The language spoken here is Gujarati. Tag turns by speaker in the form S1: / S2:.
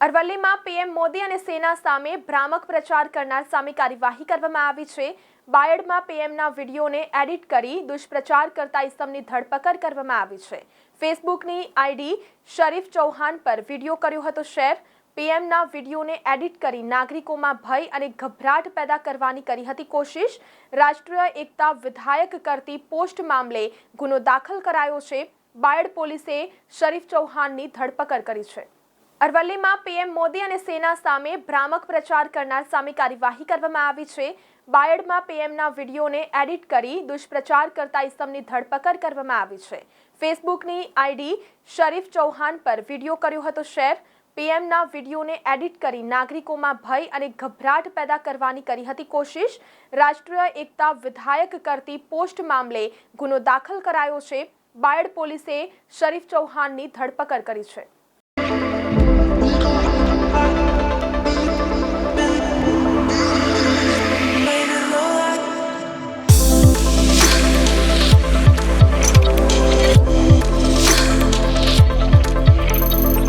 S1: અરવલ્લીમાં પીએમ મોદી અને સેના સામે ભ્રામક પ્રચાર કરનાર સામે કાર્યવાહી કરવામાં આવી છે. બાયડમાં પીએમના વિડીયોને એડિટ કરી દુષ્પ્રચાર કરતા ઇસમની ધરપકડ કરવામાં આવી છે. ફેસબુકની આઈડી શરીફ ચૌહાણ પર વીડિયો કર્યો હતો શેર. પીએમના વિડીયોને એડિટ કરી નાગરિકોમાં ભય અને ગભરાટ પેદા કરવાની કરી હતી કોશિશ. રાષ્ટ્રીય એકતા વિધાયક કરતી પોસ્ટ મામલે ગુનો દાખલ કરાયો છે. બાયડ પોલીસે શરીફ ચૌહાણની ધરપકડ કરી છે. અરવલ્લીમાં પીએમ મોદી અને સેના સામે ભ્રામક પ્રચાર કરનાર સામે કાર્યવાહી કરવામાં આવી છે. બાયડમાં પીએમના વિડીયોને એડિટ કરી દુષ્પ્રચાર કરતા ઇસમની ધરપકડ કરવામાં આવી છે. ફેસબુકની આઈડી શરીફ ચૌહાણ પર વીડિયો કર્યો હતો શેર. પીએમના વિડીયોને એડિટ કરી નાગરિકોમાં ભય અને ગભરાટ પેદા કરવાની કરી હતી કોશિશ. રાષ્ટ્રીય એકતા વિધાયક કરતી પોસ્ટ મામલે ગુનો દાખલ કરાયો છે. બાયડ પોલીસે શરીફ ચૌહાણની ધરપકડ કરી છે.